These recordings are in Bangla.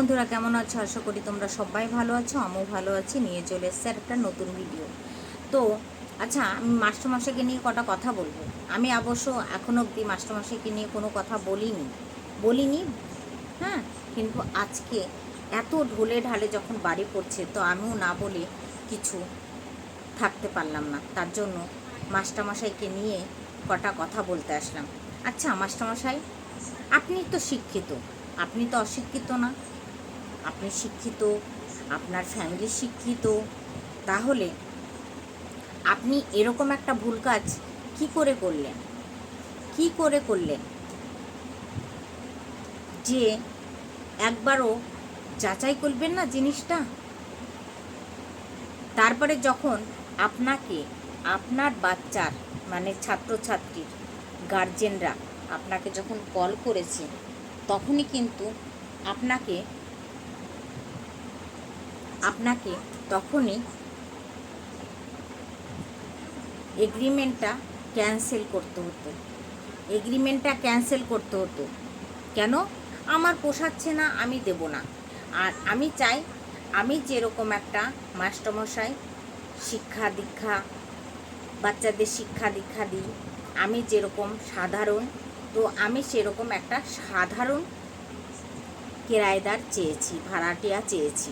বন্ধুরা, কেমন আছো? আশা করি তোমরা সবাই ভালো আছো, আমিও ভালো আছি। নিয়ে চলে এসছে একটা নতুন ভিডিও তো আচ্ছা আমি মাস্টারমশাইকে নিয়ে কটা কথা বলব? আমি অবশ্য এখনও অবধি মাস্টারমশাইকে নিয়ে কোনো কথা বলিনি। বলিনি হ্যাঁ কিন্তু আজকে এত ঢোলে ঢালে যখন বাড়ি পড়ছে, তো আমিও না বলে কিছু থাকতে পারলাম না। তার জন্য মাস্টারমশাইকে নিয়ে কটা কথা বলতে আসলাম। আচ্ছা মাস্টারমশাই, আপনি তো শিক্ষিত। আপনি তো অশিক্ষিত না। আপনি শিক্ষিত, আপনার ফ্যামিলি শিক্ষিত, তাহলে আপনি এরকম একটা ভুল কাজ কি করে করলেন? কি করে করলেন? যে একবারও যাচাই করবেন না জিনিসটা? তারপরে যখন আপনাকে, আপনার বাচ্চার মানে ছাত্রছাত্রীর গার্জেনরা আপনাকে যখন কল করেছে, তখনই কিন্তু আপনাকে আপনাকে তখনই এগ্রিমেন্টটা ক্যান্সেল করতে হতো। এগ্রিমেন্টটা ক্যান্সেল করতে হতো। কেন? আমার পোষাচ্ছে না, আমি দেব না। আর আমি চাই, আমি যেরকম একটা মাস্টারমশাই, শিক্ষা দীক্ষা, বাচ্চাদের শিক্ষা দীক্ষা দিই, আমি যেরকম সাধারণ, তো আমি সেরকম একটা সাধারণ কেরায়দার চেয়েছি, ভাড়াটিয়া চেয়েছি।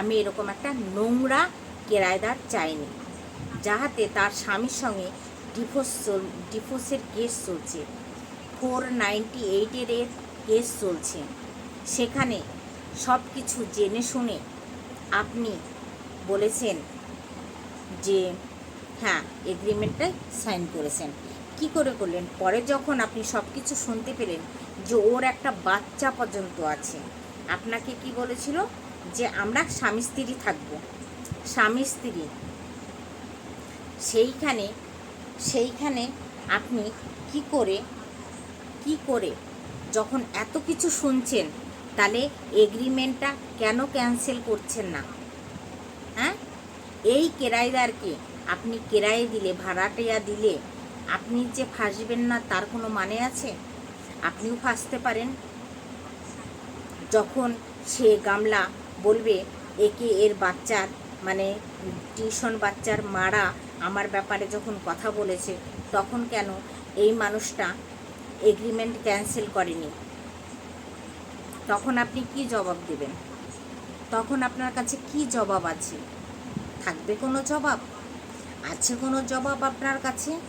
আমি এরকম একটা নোংরা কেরায়দার চাইনি, যাহাতে তার স্বামীর সঙ্গে ডিভোর্স চল ডিভোর্সের কেস চলছে। ফোর নাইনটি এইটের এর কেস চলছে। সেখানে সব কিছু জেনে শুনে আপনি বলেছেন যে হ্যাঁ এগ্রিমেন্টটাই সাইন করেছেন। কি করে করলেন? পরে যখন আপনি সব কিছু শুনতে পেলেন যে ওর একটা বাচ্চা পর্যন্ত আছে, আপনাকে কি বলেছিল? যে আমরা স্বামী স্ত্রী থাকব। স্বামী স্ত্রী। সেইখানে সেইখানে আপনি কি করে কি করে যখন এত কিছু শুনছেন, তাহলে এগ্রিমেন্টটা কেন ক্যান্সেল করছেন না? হ্যাঁ? এই কেরাইদারকে আপনি কেরায়ে দিলে, ভাড়াটিয়া দিলে, আপনি যে ফাঁসবেন না তার কোনো মানে আছে? আপনিও ফাঁসতে পারেন। যখন সে গামলা বলবে, একে এর বাচ্চার মানে টিউশন বাচ্চার মারা আমার ব্যাপারে যখন কথা বলেছে, তখন কেন এই মানুষটা এগ্রিমেন্ট ক্যান্সেল করেনি? তখন আপনি কি জবাব দেবেন? তখন আপনার কাছে কি জবাব আছে? থাকবে কোনো জবাব? আছে কোনো জবাব আপনার কাছে?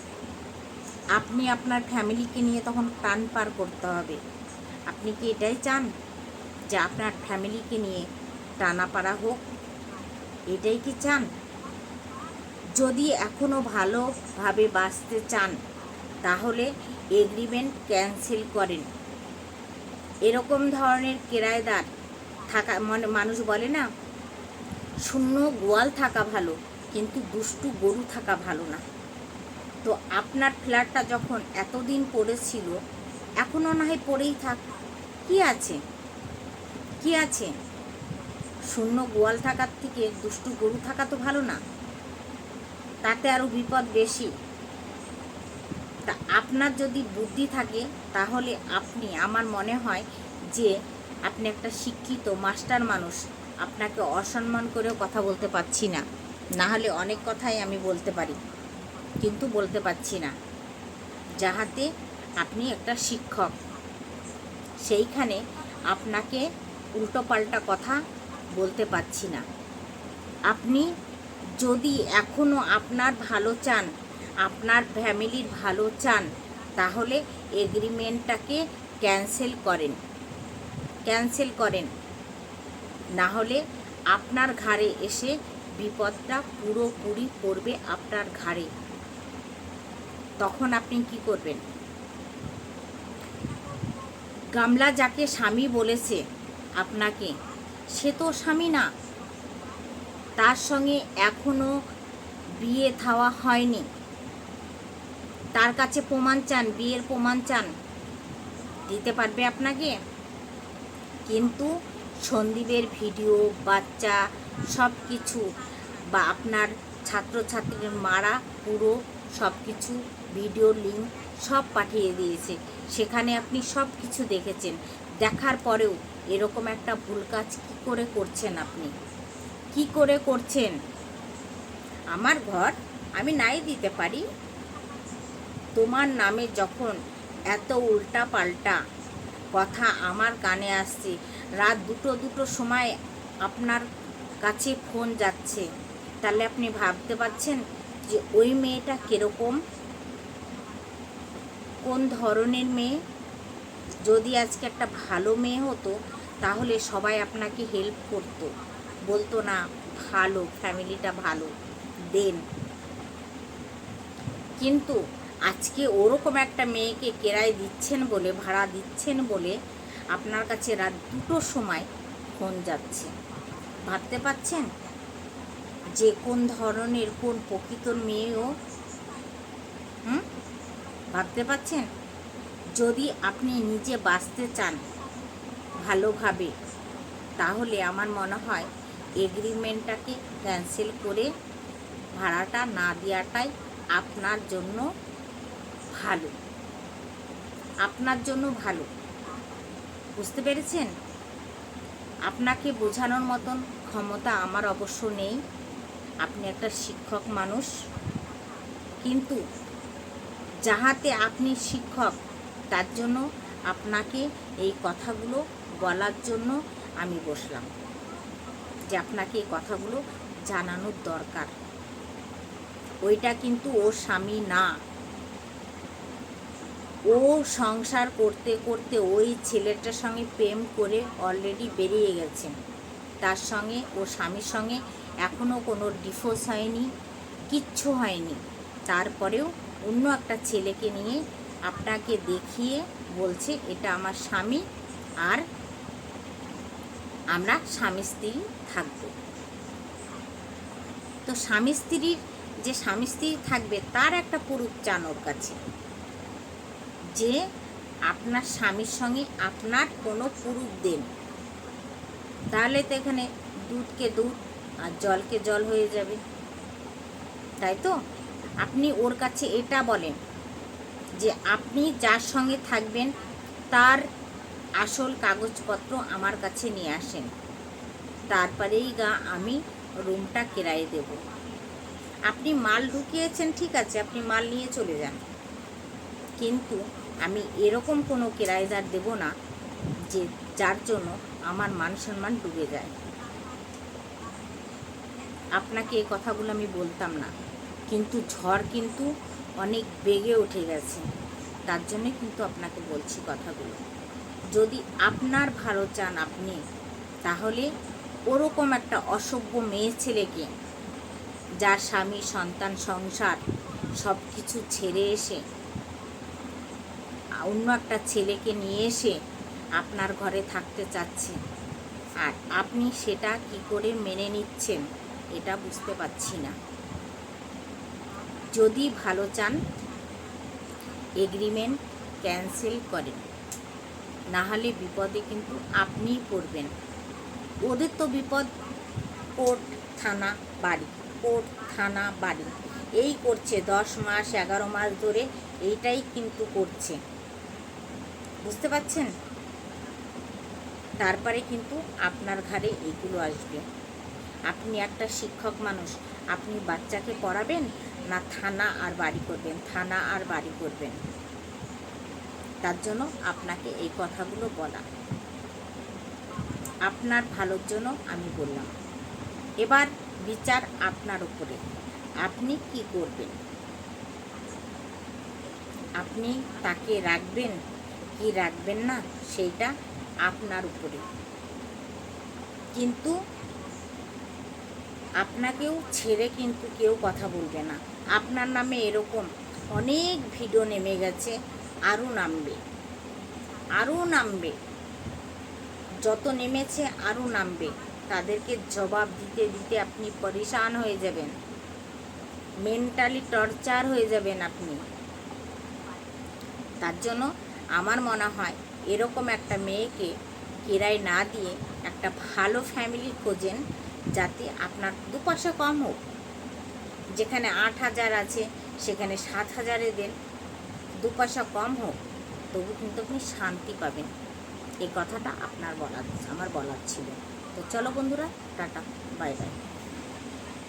আপনি আপনার ফ্যামিলিকে নিয়ে তখন টান পার করতে হবে। আপনি কি এটাই চান? যে আপনার ফ্যামিলিকে নিয়ে টানাপাড়া হোক, এটাই কি চান? যদি এখনও ভালোভাবে বাঁচতে চান, তাহলে এগ্রিমেন্ট ক্যান্সেল করেন। এরকম ধরনের কেরায়দার থাকা মানে মানুষ বলে না, শূন্য গোয়াল থাকা ভালো, কিন্তু দুষ্টু গরু থাকা ভালো না। তো আপনার ফ্ল্যাটটা যখন এতদিন পড়েছিল এখনও না হয় পড়েই থাক। কি আছে? কি আছে? শূন্য গোয়াল থাকার থেকে দুষ্টু গরু থাকা তো ভালো না। তাতে আরও বিপদ বেশি। তা আপনার যদি বুদ্ধি থাকে, তাহলে আপনি, আমার মনে হয় যে আপনি একটা শিক্ষিত, মাস্টার মানুষ। আপনাকে অসম্মান করেও কথা বলতে পারছি না। না হলে অনেক কথাই আমি বলতে পারি, কিন্তু বলতে পারছি না। যাহাতে আপনি একটা শিক্ষক। সেইখানে আপনাকে উল্টোপাল্টা কথা বলতে পারছি না। আপনি যদি এখনও আপনার ভালো চান, আপনার ফ্যামিলির ভালো চান, তাহলে এগ্রিমেন্টটাকে ক্যান্সেল করেন। ক্যান্সেল করেন। না হলে আপনার ঘাড়ে এসে বিপদটা পুরোপুরি পড়বে আপনার ঘাড়ে। তখন আপনি কি করবেন? গামলা যাকে স্বামী বলেছে আপনাকে সে তো স্বামী না। তার সঙ্গে এখনও বিয়ে থাওয়া হয়নি। তার কাছে প্রমাণ চান, বিয়ের প্রমাণ চান। দিতে পারবে আপনাকে? কিন্তু সন্দীপের ভিডিও, বাচ্চা সব কিছু বা আপনার ছাত্রছাত্রীর মারা পুরো সব কিছু ভিডিও, লিঙ্ক সব পাঠিয়ে দিয়েছে। সেখানে আপনি সব কিছু দেখেছেন। দেখার পরেও এরকম একটা ভুল কাজ কি করে করছেন আপনি? কি করে করছেন? আমার ঘর আমি নাই দিতে পারি। তোমার নামে যখন এত উল্টা পাল্টা কথা আমার কানে আসছে, রাত দুটো দুটো সময় আপনার কাছে ফোন যাচ্ছে, তাহলে আপনি ভাবতে পারছেন যে ওই মেয়েটা কীরকম? কোন ধরনের মেয়ে? যদি আজকে একটা ভালো মেয়ে হতো তাহলে সবাই আপনাকে হেল্প করতো। বলতো না, ভালো ফ্যামিলিটা ভালো, দেন। কিন্তু আজকে ওরকম একটা মেয়েকে কেরায় দিচ্ছেন বলে, ভাড়া দিচ্ছেন বলে আপনার কাছে রাত দুটোর সময় ফোন যাচ্ছে। ভাবতে পাচ্ছেন যে কোন ধরনের, কোন প্রকৃত মেয়েও, হুম? ভাবতে পাচ্ছেন যদি আপনি নিজে বাঁচতে চান ভালোভাবে। তাহলে আমার মনে হয় এগ্রিমেন্টটাকে ক্যান্সেল করে ভাড়াটা না দেওয়াটাই আপনার জন্য ভালো। আপনার জন্য ভালো। বুঝতে পেরেছেন? আপনাকে বোঝানোর মতন ক্ষমতা আমার অবশ্য নেই। আপনি একটা শিক্ষক মানুষ। কিন্তু যাহাতে আপনি শিক্ষক, তার জন্য আপনাকে এই কথাগুলো বলার জন্য আমি বসলাম যে আপনাকে এই কথাগুলো জানানোর দরকার। ওইটা কিন্তু ওর স্বামী না। ও সংসার করতে করতে ওই ছেলেটার সঙ্গে প্রেম করে অলরেডি বেরিয়ে গেছেন তার সঙ্গে ও স্বামীর সঙ্গে এখনও কোনো ডিফোর্স হয়নি, কিচ্ছু হয়নি। তারপরেও অন্য একটা ছেলেকে নিয়ে আপনাকে দেখিয়ে বলছে, এটা আমার স্বামী আর আমরা স্বামী স্ত্রী থাকব। তো স্বামী স্ত্রীর যে স্বামী স্ত্রী থাকবে, তার একটা পুরুষ চান ওর কাছে যে আপনার স্বামীর সঙ্গে আপনার কোনো পুরুষ দেন তাহলে তো এখানে দুধকে দুধ আর জলকে জল হয়ে যাবে। তাই তো? আপনি ওর কাছে এটা বলেন যে আপনি যার সঙ্গে থাকবেন, তার আসল কাগজপত্র আমার কাছে নিয়ে আসেন। তারপরেই গা আমি রুমটা কেরায়ে দেব। আপনি মাল ঢুকিয়েছেন, ঠিক আছে, আপনি মাল নিয়ে চলে যান। কিন্তু আমি এরকম কোনো কেরায়দার দেব না, যে যার জন্য আমার মান সম্মান ডুবে যায়। আপনাকে এই কথাগুলো আমি বলতাম না, কিন্তু ঝড় কিন্তু অনেক বেগে উঠে গেছে। তার জন্যই কিন্তু আপনাকে বলছি কথাগুলো। যদি আপনার ভালো চান আপনি, তাহলে ওরকম একটা অসভ্য মেয়ে ছেলেকে, যার স্বামী, সন্তান, সংসার সব কিছু ছেড়ে এসে, অন্য একটা ছেলেকে নিয়ে এসে আপনার ঘরে থাকতে চাচ্ছে, আর আপনি সেটা কি করে মেনে নিচ্ছেন এটা বুঝতে পারছি না। যদি ভালো চান, এগ্রিমেন্ট ক্যান্সেল করেন। না হলে বিপদে কিন্তু আপনিই পড়বেন। ওদের তো বিপদ, কোর্ট, থানা, বাড়ি, কোর্ট, থানা, বাড়ি। এই করছে, দশ মাস, এগারো মাস ধরে এইটাই কিন্তু করছে। বুঝতে পারছেন? তারপরে কিন্তু আপনার ঘাড়ে এগুলো আসবে। আপনি একটা শিক্ষক মানুষ, আপনি বাচ্চাকে পড়াবেন না থানা আর বাড়ি করবেন, থানা আর বাড়ি করবেন? তার জন্য আপনাকে এই কথাগুলো বলা। আপনার ভালোর জন্য আমি বললাম। এবার বিচার আপনার উপরে। আপনি কি করবেন? আপনি তাকে রাখবেন কি রাখবেন না সেইটা আপনার উপরে। কিন্তু আপনাকেও ছেড়ে কিন্তু কেউ কথা বলবে না। আপনার নামে এরকম অনেক ভিডিও নেমে গেছে। আরও নামবে আরও নামবে। যত নেমেছে আরও নামবে। তাদেরকে জবাব দিতে দিতে আপনি পরিশান হয়ে যাবেন। মেন্টালি টর্চার হয়ে যাবেন আপনি। তার জন্য আমার মনে হয় এরকম একটা মেয়েকে কেরায় না দিয়ে একটা ভালো ফ্যামিলি খোঁজেন, যাতে আপনার দু পয়সা কম হোক। যেখানে আট হাজার আছে, সেখানে সাত হাজারে দেন। দু পয়সা কম হোক, তবু কিন্তু আপনি শান্তি পাবেন। এই কথাটা আপনার বলার, আমার বলার ছিল। তো চলো বন্ধুরা, টাটা, বাই বাই।